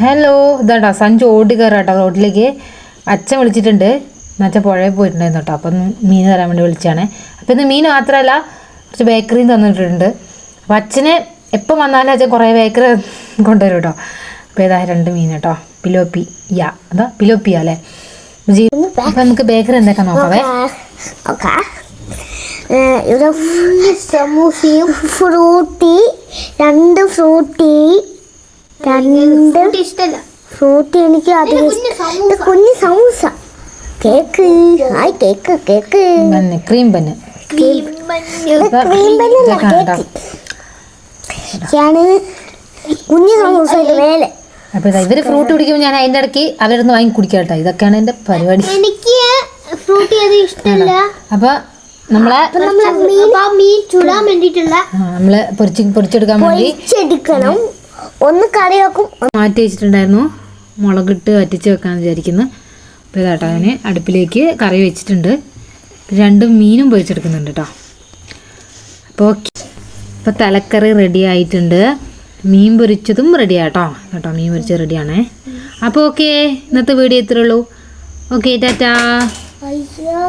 Hello ഇതാണ്ടാ Sanju ഓടി കയറാട്ടോ റോഡിലേക്ക് അച്ഛൻ വിളിച്ചിട്ടുണ്ട്. എന്നുവെച്ചാൽ പുഴയിൽ പോയിട്ടുണ്ടായിരുന്നു കേട്ടോ. അപ്പം മീൻ തരാൻ വേണ്ടി വിളിച്ചാണ്. അപ്പം ഇന്ന് മീൻ മാത്രമല്ല കുറച്ച് ബേക്കറിയും തന്നിട്ടുണ്ട്. അപ്പം അച്ഛന് എപ്പം വന്നാലും അച്ഛൻ കുറേ ബേക്കറി കൊണ്ടുവരും കേട്ടോ. അപ്പോൾ ഏതാ രണ്ട് മീൻ കേട്ടോ. പിലോപ്പി യാ. അതാ പിലോപ്പിയ അല്ലേ? അപ്പം നമുക്ക് ബേക്കറി എന്തൊക്കെ നോക്കാവേ ഓക്കെ. ഇവിടെ സമൂസയും ഫ്രൂട്ടി രണ്ട് ഫ്രൂട്ടി രണ്ട് ഇഷ്ടല്ല. ഫ്രൂട്ടി എനിക്ക് അധികം ഇഷ്ടം. കുഞ്ഞ് samosa. Cake. Hi cake cake. Cream bun cream. ബന്നല്ല cake. കുഞ്ഞ് സമൂസ വേല അപ്പൊ ഇവർ ഫ്രൂട്ട് കുടിക്കുമ്പോൾ ഞാൻ അതിന്റെ ഇടയ്ക്ക് അവരൊന്ന് നിന്ന് വാങ്ങി കുടിക്കാം കേട്ടോ. ഇതൊക്കെയാണ് എന്റെ പരിപാടി. എനിക്ക് ഫ്രൂട്ട് അത് ഇഷ്ടമല്ല അപ്പൊ നമ്മളെ മീൻ ചുടാൻ വേണ്ടിട്ടുള്ള നമ്മൾ പൊരിച്ച് പൊരിച്ചെടുക്കാൻ വേണ്ടി പൊരിച്ചെടുക്കണം. ഒന്ന് കറി വെക്കും. മാറ്റി വെച്ചിട്ടുണ്ടായിരുന്നു. മുളകിട്ട് വറ്റിച്ച് വെക്കാമെന്ന് വിചാരിക്കുന്നു. അപ്പോൾ ഇതാട്ടോ അതിന് അടുപ്പിലേക്ക് കറി വെച്ചിട്ടുണ്ട്. രണ്ട് മീനും പൊരിച്ചെടുക്കുന്നുണ്ട് കേട്ടോ അപ്പോൾ ഇപ്പോൾ തലക്കറി റെഡി ആയിട്ടുണ്ട്. മീൻ പൊരിച്ചതും റെഡി ആട്ടോ കേട്ടോ മീൻ പൊരിച്ചത് റെഡിയാണേ അപ്പോൾ ഓക്കെ ഇന്നത്തെ വീഡിയോ ഇത്രേ ഉള്ളൂ. Okay tata. അയ്യോ